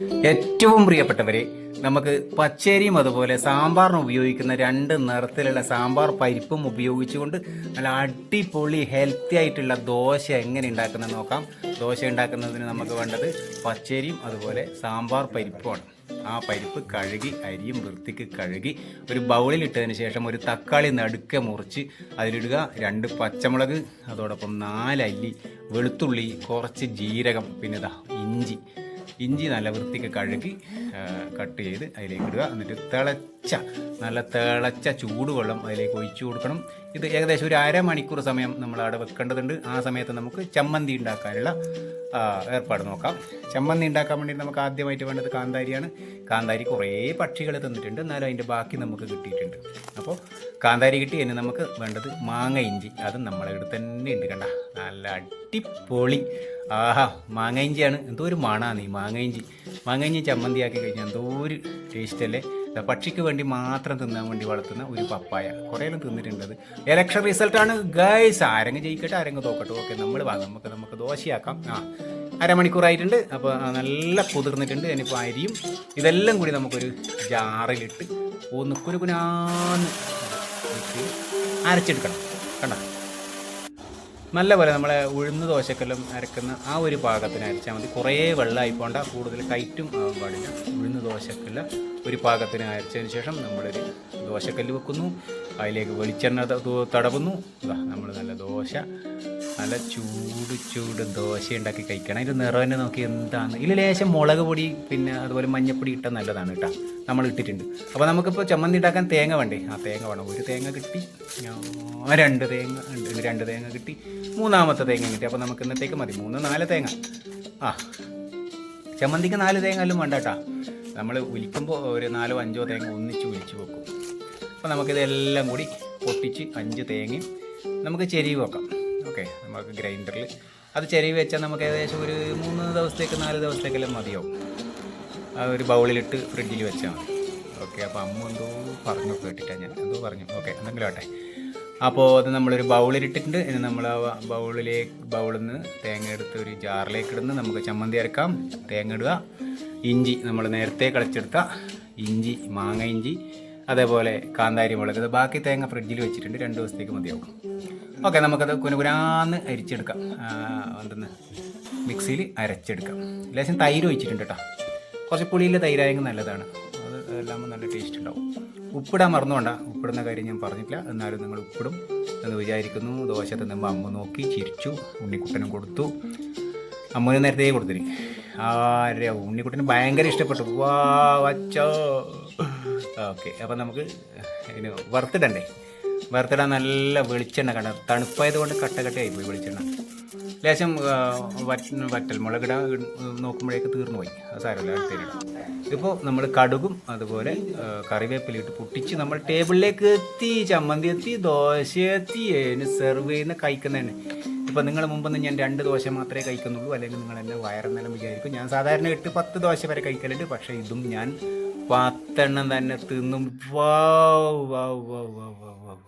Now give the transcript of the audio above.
ഏറ്റവും പ്രിയപ്പെട്ടവരെ നമുക്ക് പച്ചരിയും അതുപോലെ സാമ്പാറിന് ഉപയോഗിക്കുന്ന രണ്ട് നിറത്തിലുള്ള സാമ്പാർ പരിപ്പും ഉപയോഗിച്ചുകൊണ്ട് നല്ല അടിപൊളി ഹെൽത്തി ആയിട്ടുള്ള ദോശ എങ്ങനെ ഉണ്ടാക്കുന്നത് നോക്കാം. ദോശ ഉണ്ടാക്കുന്നതിന് നമുക്ക് വേണ്ടത് പച്ചരിയും അതുപോലെ സാമ്പാർ പരിപ്പുമാണ്. ആ പരിപ്പ് കഴുകി അരിയും വൃത്തിക്ക് കഴുകി ഒരു ബൗളിൽ ബൗളിലിട്ടതിന് ശേഷം ഒരു തക്കാളി നടുക്കെ മുറിച്ച് അതിലിടുക. രണ്ട് പച്ചമുളക് അതോടൊപ്പം നാലല്ലി വെളുത്തുള്ളി കുറച്ച് ജീരകം പിന്നെ ഇഞ്ചി. ഇഞ്ചി നല്ല വൃത്തിക്ക് കഴുകി കട്ട് ചെയ്ത് അതിലേക്ക് ഇടുക. എന്നിട്ട് തിളച്ച നല്ല തിളച്ച ചൂടുവെള്ളം അതിലേക്ക് ഒഴിച്ചു കൊടുക്കണം. ഇത് ഏകദേശം ഒരു അരമണിക്കൂർ സമയം നമ്മൾ അവിടെ വെക്കേണ്ടതുണ്ട്. ആ സമയത്ത് നമുക്ക് ചമ്മന്തി ഉണ്ടാക്കാനുള്ള ഏർപ്പാട് നോക്കാം. ചമ്മന്തി ഉണ്ടാക്കാൻ വേണ്ടി നമുക്ക് ആദ്യമായിട്ട് വേണ്ടത് കാന്താരിയാണ്. കാന്താരി കുറേ പക്ഷികൾ തന്നിട്ടുണ്ട്. എന്നാലും അതിന്റെ ബാക്കി നമുക്ക് കിട്ടിയിട്ടുണ്ട്. അപ്പോൾ കാന്താരി കിട്ടി. ഇനി നമുക്ക് വേണ്ടത് മാങ്ങ ഇഞ്ചി. അതും നമ്മളെ ഇവിടെ തന്നെ ഉണ്ട് കണ്ട. നല്ല അടിപൊളി. ആഹാ മാങ്ങ ഇഞ്ചിയാണ്. എന്തോ ഒരു മണാണ് ഈ മാങ്ങ ഇഞ്ചി. മാങ്ങ ഇഞ്ചി ചമ്മന്തിയാക്കി കഴിഞ്ഞാൽ എന്തോ ഒരു ടേസ്റ്റ് അല്ലേ? ദാ പക്ഷിക്ക് വേണ്ടി മാത്രം തിന്നാൻ വേണ്ടി വളർത്തുന്ന ഒരു പപ്പായ. കുറേയെല്ലാം തിന്നിട്ടുണ്ട് എലക്ഷൻ റിസൾട്ടാണ് ഗൈസ് ആരെങ്കിലും ജയിക്കട്ടെ ആരെങ്കിലും തോക്കട്ടെ. ഓക്കെ നമ്മൾ വാങ്ങാം. നമുക്ക് നമുക്ക് ദോശയാക്കാം. ആ അരമണിക്കൂറായിട്ടുണ്ട് അപ്പോൾ നല്ല കുതിർന്നിട്ടുണ്ട്. ഇനിയിപ്പോൾ അരിയും ഇതെല്ലാം കൂടി നമുക്കൊരു ജാറിലിട്ട് ഒന്ന് കുരുകുനാന്ന് അരച്ചെടുക്കണം. കണ്ടോ? നല്ലപോലെ നമ്മളെ ഉഴുന്ന് ദോശക്കെല്ലാം അരക്കുന്ന ആ ഒരു പാകത്തിന് അരച്ചാൽ മതി. കുറേ വെള്ളമായി പോണ്ട കൂടുതൽ കയറ്റും ആവാൻ പാടില്ല. ഉഴുന്ന് ദോശക്കല്ല ഒരു പാകത്തിന് അരച്ചതിന് ശേഷം നമ്മളൊരു ദോശക്കല്ല് വെക്കുന്നു. അതിലേക്ക് വെളിച്ചെണ്ണ തടവുന്നു. നമ്മൾ നല്ല ദോശ നല്ല ചൂട് ചൂട് ദോശ ഉണ്ടാക്കി കഴിക്കണം. അതിന്റെ നിറം തന്നെ നോക്കി എന്താണ്? ഇതിൽ ലേശം മുളക് പൊടി പിന്നെ അതുപോലെ മഞ്ഞപ്പൊടി ഇട്ടാൽ നല്ലതാണ് കേട്ടോ. നമ്മൾ ഇട്ടിട്ടുണ്ട്. അപ്പോൾ നമുക്കിപ്പോൾ ചമ്മന്തി ഉണ്ടാക്കാൻ തേങ്ങ വേണ്ടേ? ആ തേങ്ങ വേണം. ഒരു തേങ്ങ കിട്ടി. രണ്ട് തേങ്ങ ഉണ്ട് രണ്ട് തേങ്ങ കിട്ടി. മൂന്നാമത്തെ തേങ്ങ കിട്ടി. അപ്പോൾ നമുക്ക് ഇന്നത്തേക്ക് മതി. മൂന്ന് നാല് തേങ്ങ. ആ ചമ്മന്തിക്ക് നാല് തേങ്ങ എല്ലാം വേണ്ട കേട്ടോ. നമ്മൾ ഉലിക്കുമ്പോൾ ഒരു നാലോ അഞ്ചോ തേങ്ങ ഒന്നിച്ച് ഉലിച്ച് വെക്കും. അപ്പോൾ നമുക്കിതെല്ലാം കൂടി പൊട്ടിച്ച് അഞ്ച് തേങ്ങയും നമുക്ക് ചെരിവ് വെക്കാം. ഓക്കെ നമുക്ക് ഗ്രൈൻഡറിൽ അത് ചെരിവ് വെച്ചാൽ നമുക്ക് ഏകദേശം ഒരു മൂന്ന് ദിവസത്തേക്ക് നാല് ദിവസത്തേക്കെല്ലാം മതിയാവും. ആ ഒരു ബൗളിലിട്ട് ഫ്രിഡ്ജിൽ വെച്ചാൽ മതി. ഓക്കെ അപ്പോൾ അമ്മ എന്തോ പറഞ്ഞു കേട്ടിട്ടാണ് ഞാൻ എന്തോ പറഞ്ഞു. ഓക്കെ എന്തെങ്കിലും ആട്ടെ അപ്പോൾ അത് നമ്മളൊരു ബൗളിലിട്ടിട്ടുണ്ട്. ഇനി നമ്മൾ ആ ബൗളിലേക്ക് ബൗളിൽ നിന്ന് തേങ്ങ എടുത്ത് ഒരു ജാറിലേക്ക് ഇടുന്ന്. നമുക്ക് ചമ്മന്തി അരക്കാം തേങ്ങ ഇടുക. ഇഞ്ചി നമ്മൾ നേരത്തെ കളിച്ചെടുത്ത ഇഞ്ചി മാങ്ങ ഇഞ്ചി അതേപോലെ കാന്താരി മുളക് ബാക്കി തേങ്ങ ഫ്രിഡ്ജിൽ വെച്ചിട്ടുണ്ട്. രണ്ട് ദിവസത്തേക്ക് മതിയാവും. ഓക്കെ നമുക്കത് കുനുകുരാന്ന് അരിച്ചെടുക്കാം. എന്തെന്ന്? മിക്സിയിൽ അരച്ചെടുക്കാം. ലേശം തൈര് ഒഴിച്ചിട്ടുണ്ട് കേട്ടോ. കുറച്ച് പുളിയിൽ തൈരായെങ്കിൽ നല്ലതാണ്. അത് എല്ലാം നല്ല ടേസ്റ്റ് ഉണ്ടാവും. ഉപ്പിടാൻ മറന്നുകൊണ്ട. ഉപ്പിടുന്ന കാര്യം ഞാൻ പറഞ്ഞിട്ടില്ല. എന്നാലും നിങ്ങൾ ഉപ്പിടും എന്ന് വിചാരിക്കുന്നു. ദോശ തിന്നുമ്പോൾ അമ്മ നോക്കി ചിരിച്ചു. ഉണ്ണിക്കുട്ടനും കൊടുത്തു. അമ്മ നേരത്തെ കൊടുത്തിന് ആരെ ഉണ്ണിക്കുട്ടന് ഭയങ്കര ഇഷ്ടപ്പെട്ടു. വാ വച്ചോ. ഓക്കെ അപ്പം നമുക്ക് ഇതിന് വറുത്തിടണ്ടേ? വറുത്തിടാൻ നല്ല വെളിച്ചെണ്ണ കണ്ട തണുപ്പായത് കൊണ്ട് കട്ട കട്ടയായി പോയി വെളിച്ചെണ്ണ. ലേശം വറ്റൽ മുളകിട നോക്കുമ്പോഴേക്ക് തീർന്നു പോയി അത് സാരമില്ല അടുത്തേരിടാം ഇപ്പോൾ നമ്മൾ കടുകും അതുപോലെ കറിവേപ്പിലിട്ട് പൊട്ടിച്ച് നമ്മൾ ടേബിളിലേക്ക് എത്തി ചമ്മന്തി എത്തി ദോശ എത്തി സെർവ് ചെയ്യുന്ന കഴിക്കുന്നതന്നെ. ഇപ്പം നിങ്ങൾ മുമ്പൊന്നും ഞാൻ രണ്ട് ദോശ മാത്രമേ കഴിക്കുന്നുള്ളൂ. അല്ലെങ്കിൽ നിങ്ങൾ എന്റെ വയറെന്നെല്ലാം വിചാരിക്കും. ഞാൻ സാധാരണ എട്ട് പത്ത് ദോശ വരെ കഴിക്കലുണ്ട്. പക്ഷേ ഇതും ഞാൻ പത്തെണ്ണം തന്നെ തിന്നും. വാവ് വാവ് വാവ് വാവ് വാ.